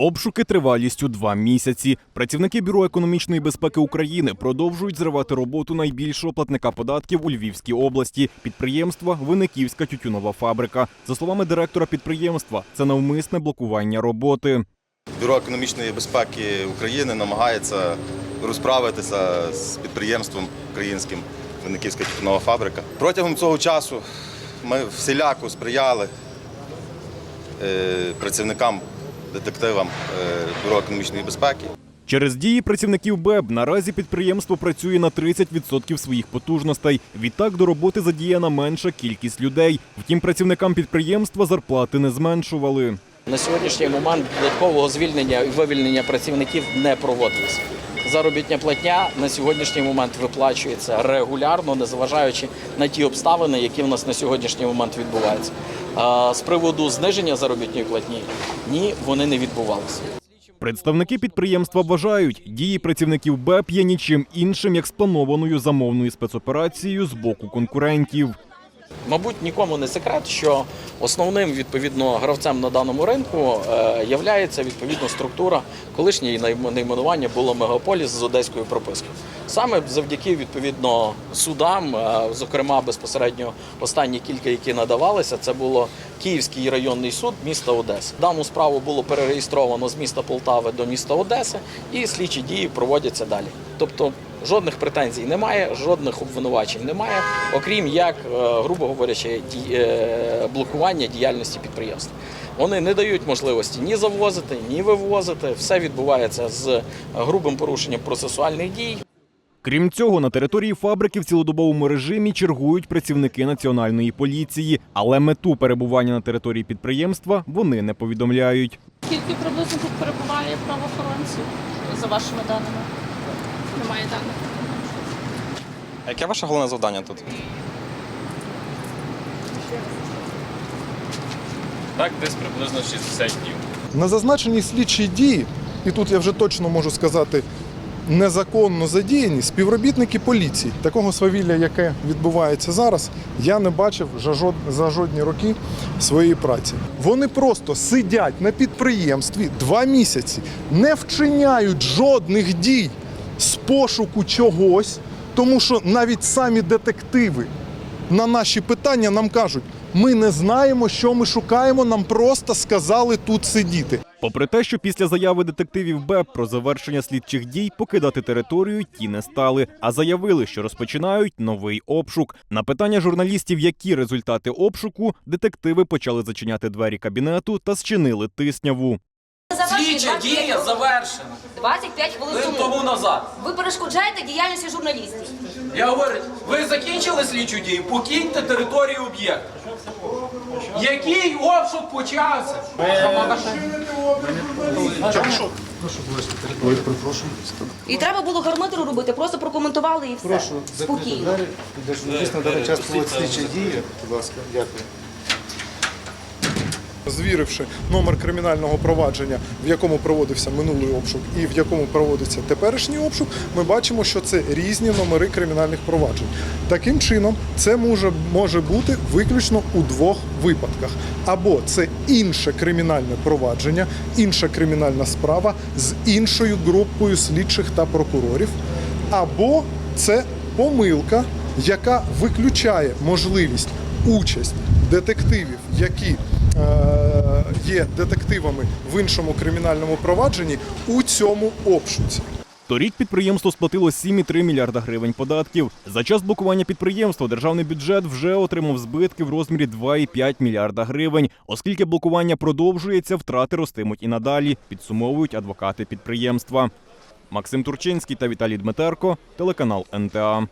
Обшуки тривалістю два місяці. Працівники бюро економічної безпеки України продовжують зривати роботу найбільшого платника податків у Львівській області підприємства Виниківська тютюнова фабрика. За словами директора підприємства, це навмисне блокування роботи. Бюро економічної безпеки України намагається розправитися з підприємством українським Винниківська тютюнова фабрика. Протягом цього часу ми всіляко сприяли е, працівникам, детективам е, Бюро економічної безпеки. Через дії працівників БЕБ наразі підприємство працює на 30% своїх потужностей. Відтак до роботи задіяна менша кількість людей. Втім, працівникам підприємства зарплати не зменшували. На сьогоднішній момент додаткового звільнення і вивільнення працівників не проводилося. Заробітня платня на сьогоднішній момент виплачується регулярно, незважаючи на ті обставини, які в нас на сьогоднішній момент відбуваються. З приводу зниження заробітної платні ні, вони не відбувалися. Представники підприємства вважають, дії працівників БЕП є нічим іншим, як спланованою замовною спецоперацією з боку конкурентів. Мабуть, нікому не секрет, що основним відповідно гравцем на даному ринку е, являється відповідно структура. Колишнє її найменування було мегаполіс з одеською пропискою. Саме завдяки відповідно судам, е, зокрема безпосередньо останні кілька, які надавалися, це було Київський районний суд міста Одеси. Дану справу було перереєстровано з міста Полтави до міста Одеси, і слідчі дії проводяться далі. Тобто жодних претензій немає, жодних обвинувачень немає, окрім як, е, грубо говорячи, ді- е, блокування діяльності підприємства. Вони не дають можливості ні завозити, ні вивозити. Все відбувається з грубим порушенням процесуальних дій. Крім цього, на території фабрики в цілодобовому режимі чергують працівники національної поліції, але мету перебування на території підприємства вони не повідомляють. Скільки приблизно тут перебуває правоохоронців за вашими даними? Немає даних. А яке ваше головне завдання тут? Так, десь приблизно 60 днів. На зазначеній слідчій дії, і тут я вже точно можу сказати, незаконно задіяні співробітники поліції. Такого свавілля, яке відбувається зараз, я не бачив за жодні роки своєї праці. Вони просто сидять на підприємстві два місяці, не вчиняють жодних дій з пошуку чогось, тому що навіть самі детективи на наші питання нам кажуть: ми не знаємо, що ми шукаємо, нам просто сказали тут сидіти. Попри те, що після заяви детективів БЕП про завершення слідчих дій покидати територію ті не стали, а заявили, що розпочинають новий обшук. На питання журналістів, які результати обшуку, детективи почали зачиняти двері кабінету та зчинили тисняву. Слідча дія завершена 25 хвилин хвилин тому. тому назад. Ви перешкоджаєте діяльності журналістів. Я говорю, ви закінчили слідчу дію, покиньте територію об'єкту. Який обшук почався? І треба було гармитеру робити, просто прокоментували і все. Спокійно. Дійсно, даний час проводить слідчі дії. Будь ласка, дякую. Звіривши номер кримінального провадження, в якому проводився минулий обшук, і в якому проводиться теперішній обшук, ми бачимо, що це різні номери кримінальних проваджень. Таким чином, це може, може бути виключно у двох випадках: або це інше кримінальне провадження, інша кримінальна справа з іншою групою слідчих та прокурорів, або це помилка, яка виключає можливість участь детективів, які е, є детективами в іншому кримінальному провадженні у цьому обшуці. Торік підприємство сплатило 7,3 мільярда гривень податків. За час блокування підприємства державний бюджет вже отримав збитки в розмірі 2,5 мільярда гривень. Оскільки блокування продовжується, втрати ростимуть і надалі, підсумовують адвокати підприємства. Максим Турчинський та Віталій Дмитерко, телеканал НТА.